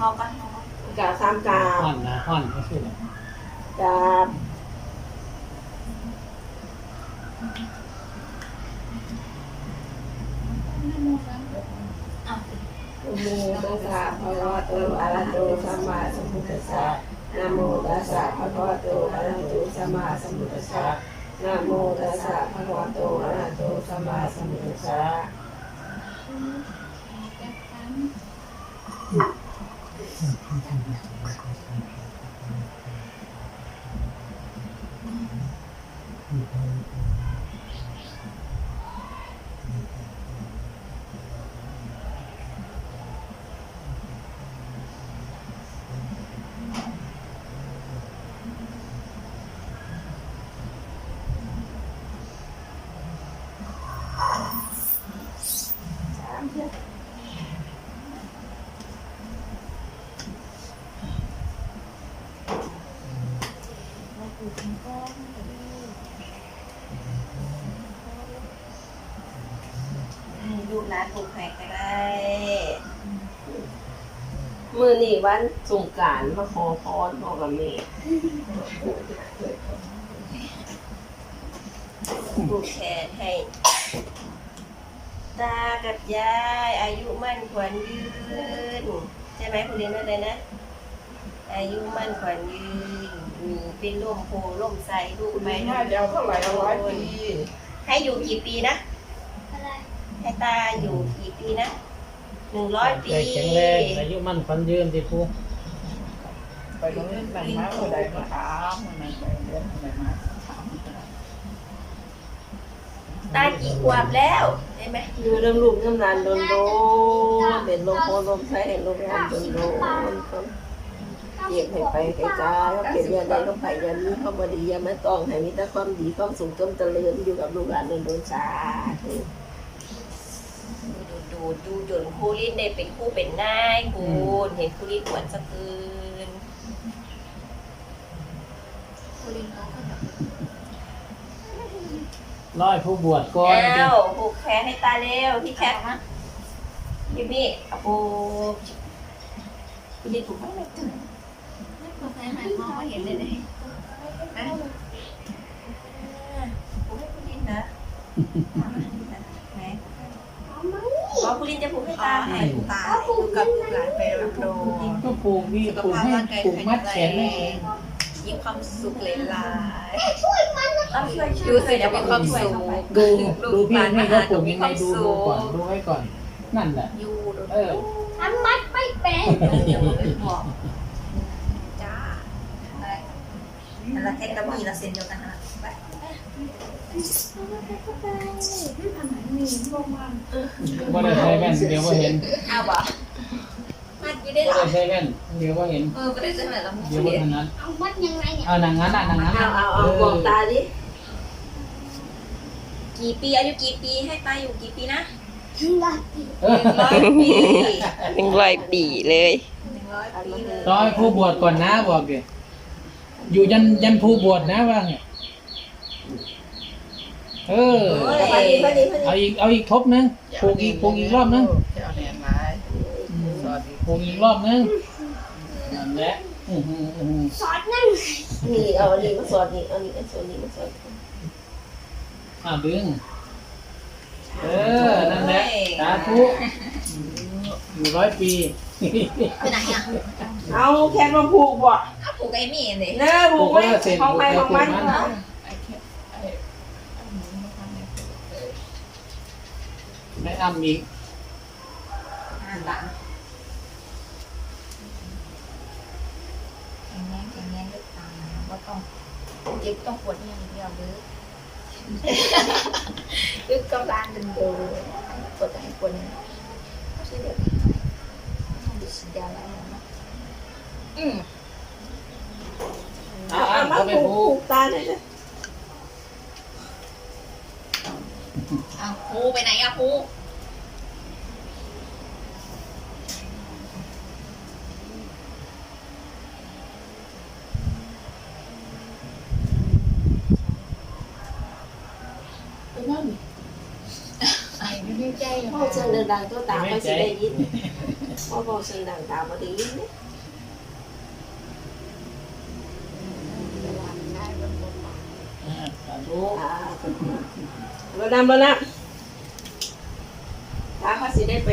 มองกันองกันกาสามกาบห่อนนะห่อนก็คือกาบนะโมตัสสะภะคะวะโตอะระหะโตสัมมาสัมพุทธัสสะนะโมตัสสะภะคะวะโตอะระหะโตสัมมาสัมพุทธัสสะนะโมตัสสะภะคะวะโตอะระหะโตสัมมาสัมพุทธัสสะ ลูก หลานผูกแขกก็ได้มือนี่วันสงกรารมาขอพรพ่อกับแม่ผูกแขนให้ ตากับยายอายุมั่นขวัญยืน ใช่ไหมคุณเรียนว่าอะไรนะ อายุมั่นขวัญยืนมีเป็นร่มโพร่มใสลูกคุณไปแม่น่าจะเอาเท่าไหร่เอาร้อยปี ให้อยู่กี่ปีนะ ให้ตาอยู่กี่ปีนะหนึ่งร้อยปี แข็งแรงอายุมั่นขวัญยืนที่ผู้ไปโรงเรียนแต่งมาเมื่อใดมาถามเมื่อไหร่ไปเรียนเมื่อไหร่มาถามตากี่ขวบแล้วใช่ไหมอยู่เรื่องลูกน้ำนานโดนโดนเป็นลมโพลมใช้เห็นลมร้อนโดนโดนเก็บให้ไปไกลจ้าเขาเก็บเงินได้ก็ไปเงินนี้เขาบดีอยามาต้องให้มีแต่ความดีความสุขจมเจริญอยู่กับลูกหลานโดนโดนชาธุ ดูดูดูจนครูลินได้เป็นครูเป็นนายคุณเห็นครูลินหวนสะกืนร้อยผู้บวชก่อนอ้าวผูกแขนให้ตาเร็วพี่แคทพี่มี่เอาผูกครูลินผูกให้ไหมถึงผูกให้มองไม่เห็นเลยเลยนะผูกให้ครูลินนะไหนอ๋อครู ลินจะผูกให้ตาไหนตาอยู่กับลูกหลานไปรับโดก็ปลูกนี่ปลูกให้ปลูกมัดแขนให้ยิ่งความสุขเลยล่ะต้องช่วยช่วยดูสิจะมีความสุขดูดูพี่นี่ก็ปลูกยังไงดูดูก่อนดูไว้ก่อนนั่นแหละอยู่เออทำมัดไม่เป็นเดี๋ยวไปบอกจ้าอะไรอะไรแค่กระบี่ละเซนเดียวกันนะไป บ่ได้ใช้แว่นเดี๋ยวว่าเห็นเอาบ่มัดอยู่ได้บ่หรอได้ใช้แว่นเดี๋ยวว่าเห็นเออไม่ได้ใช่ไหมล่ะเดี๋ยวว่าถนัดเอามัดยังไงเนี่ยเอาหนังงั้นอะหนังงั้นเอาอะเอาเอาบอกตาดิกี่ปีอายุกี่ปีให้ตาอยู่กี่ปีนะรักดีเออร้อยปีหนึ่งร้อยปีเลยหนึ่งร้อยปีเลยรอให้ผู้บวชก่อนนะบอกดิอยู่ยันยันผู้บวชนะว่าไง เออ พอดีพอดีพอดีเอาอีก เอาอีกทบนึงปลูกอีกปลูกอีกรอบนึงเจ้าแนนร้ายสวัสดีปลูกอีกรอบนึงนั่นแหละอื้อหืออื้อหือสอนนั่งนี่เอาอันนี้มาสอนนี่เอานี่เอาส่วนนี้มาสอนอ้าวดึง เออ นั่นแหละสาธุอยู่ร้อยปีไปไหนอะเอาแค่มาผูกบ่ถ้าปลูกไอ้นี่เลยเน้อผูกไว้ของใครของมันไม่ อ้ำอีกอ่านหลังแข็งแรงแข็งแรงด้วยตาว่าต้องเจ็บต้องปวดอย่างเดียวหรือยึดกำลังดึงดูปวดให้ปวดเนี่ยไม่ใช่เด็กทำดิสิยาแล้วนะอืมเอาเอาเอามาเอาไปผูกผูผูกกตาเลยนะเอาครูไปไหนอะครู ไอ้ไม่ได้ใจเลยพ่อเชิญดังๆตัวตาเขาสิได้ยินพ่อบอกเสียงดังตามมาดีนี่เวลาได้บนบนบานอ่าสาธุอ่าเราดำล้วนะถ้าเขาสิได้ไป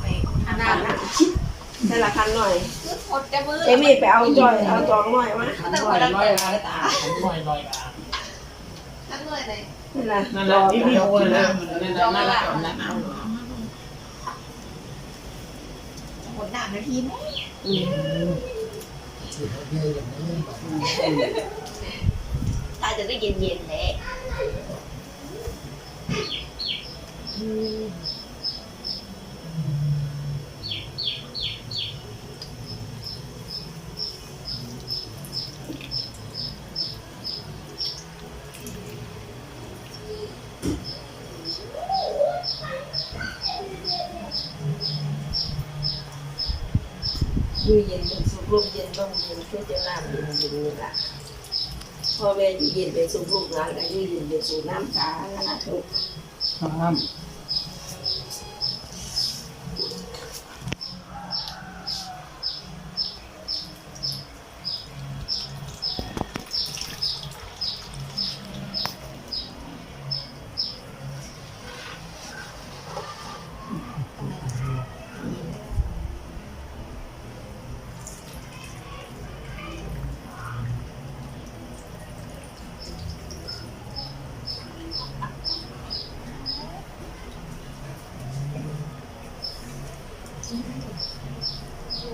ไปทำหน้าหนังชิดแต่ละคันหน่อยคือหดจะมือเจมี่ไปเอาจอยเอาจองหน่อยมาลอยลอยอาตาลอยลอยอาทั้งเลยเลย นี่แหละนั่นแหละที่พี่โอ้นะนั่นแหละนั่นแหละนั่นแหละหดหนานาทีไหมอืมถ้าจะได้เย็นๆแหละ อยู่เย็นเป็นสุขลูกเย็นต้องเย็นเพื่อจะน้ำเย็นเย็นนี่แหละพ่อแม่อยู่เย็นเป็นสุขลูกหลานก็อยู่เย็นเป็นสุขน้ำตาทุกครับ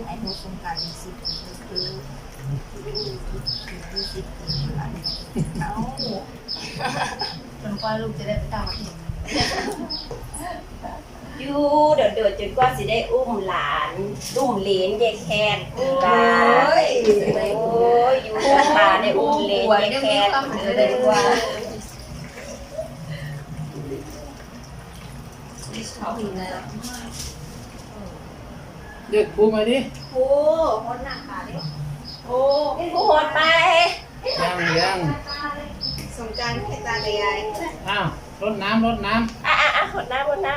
ไอ้หนูสงการสิบคือ คือสิบอะไรเอ้าจนกว่าลูกจะได้ไปต่างประเทศอยู่เดี๋ยวเดี๋ยวจนกว่าสิได้อุ้มหลานอุ้มเหลนยายแคนหลานยโอ้ยอยู่สถานได้อุ้มเหลนยายแคนเลยว่าเขาหินเลยเด็กครูมาดิโอ้หดหนาขาดิโอ้ผู้โหดไป ยังยังสงการให้ตากับยายอ้าวรดน้ำรดน้อะอะอะหดน้ำหดน้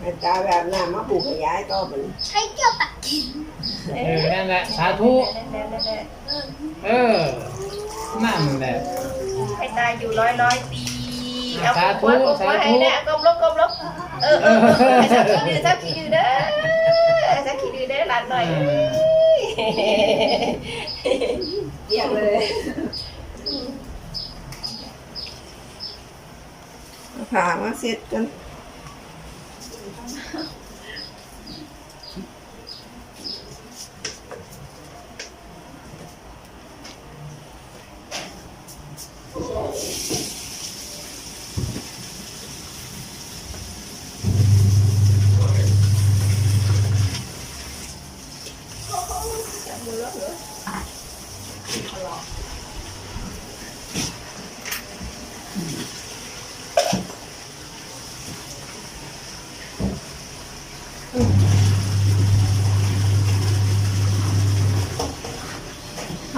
ให้ตาแบบน้ำมาปลูกขยายต่อมันใช้เกี่ยวตักกินำเออนั่นแหละสาธุำแน่ๆแน่เออนั่นแหละ ๆให้ตายอยู่ร้อยร้อยปีเอาสาธุหัวกบหัวให้ได้กลมลบกลมลบเออเออเออให้สักขี้ดื้อสักขี้ดื้อเด้อให้สักขี้ดื้อเด้อหลานหน่อย เเยี่ยมเลยผ่ามาเสร็จกัน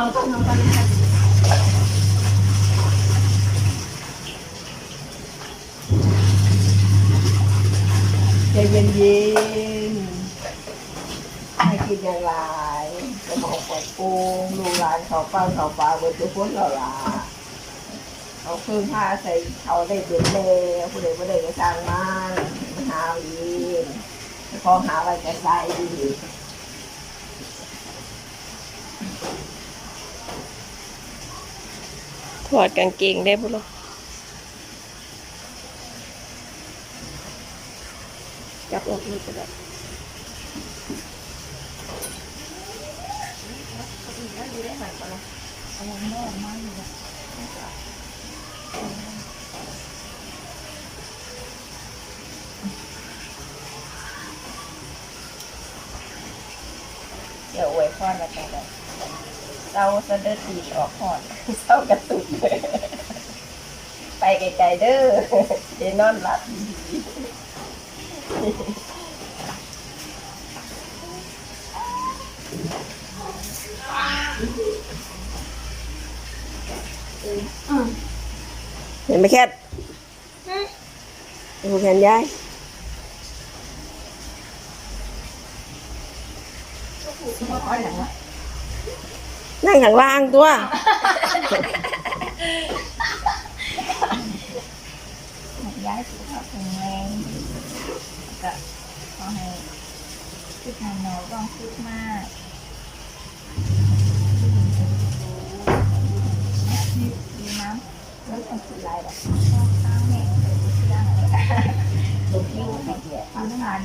ใจเย็นเย็นๆให้กินอย่างไรสมองปลอดโปร่งลูกหลานเขาเป้าเขาปลาเบิดทุกคนเราล่ะเขาเพิ่งผ้าใส่เขาได้เดือนแล้วผู้ใดผู้ใดก็สร้างมันหาเอาเองพอหาไว้แต่ใส่ดี ถอดกางเกงได้บุหรอจับออกนี่ก็ได้เดี๋ยวอวยพรแล้วกัน เลยเราเสด็จตีออกพอดเศร้ากระตุกไปไกลๆเด้อเดนอนหลับดีๆเห็นไหมแคทดูแขนยายขอหนัง นั่งข้างล่างตัว ย้ายสุขภาพแงแรงก็ขอให้คิดงานเราต้องคุดมากดีน้ำแล้วต้องคิดหลายแบบชอบข้างแม่เป็นเรื่องอะไรลูยูไม่เกี่ยวทำงาน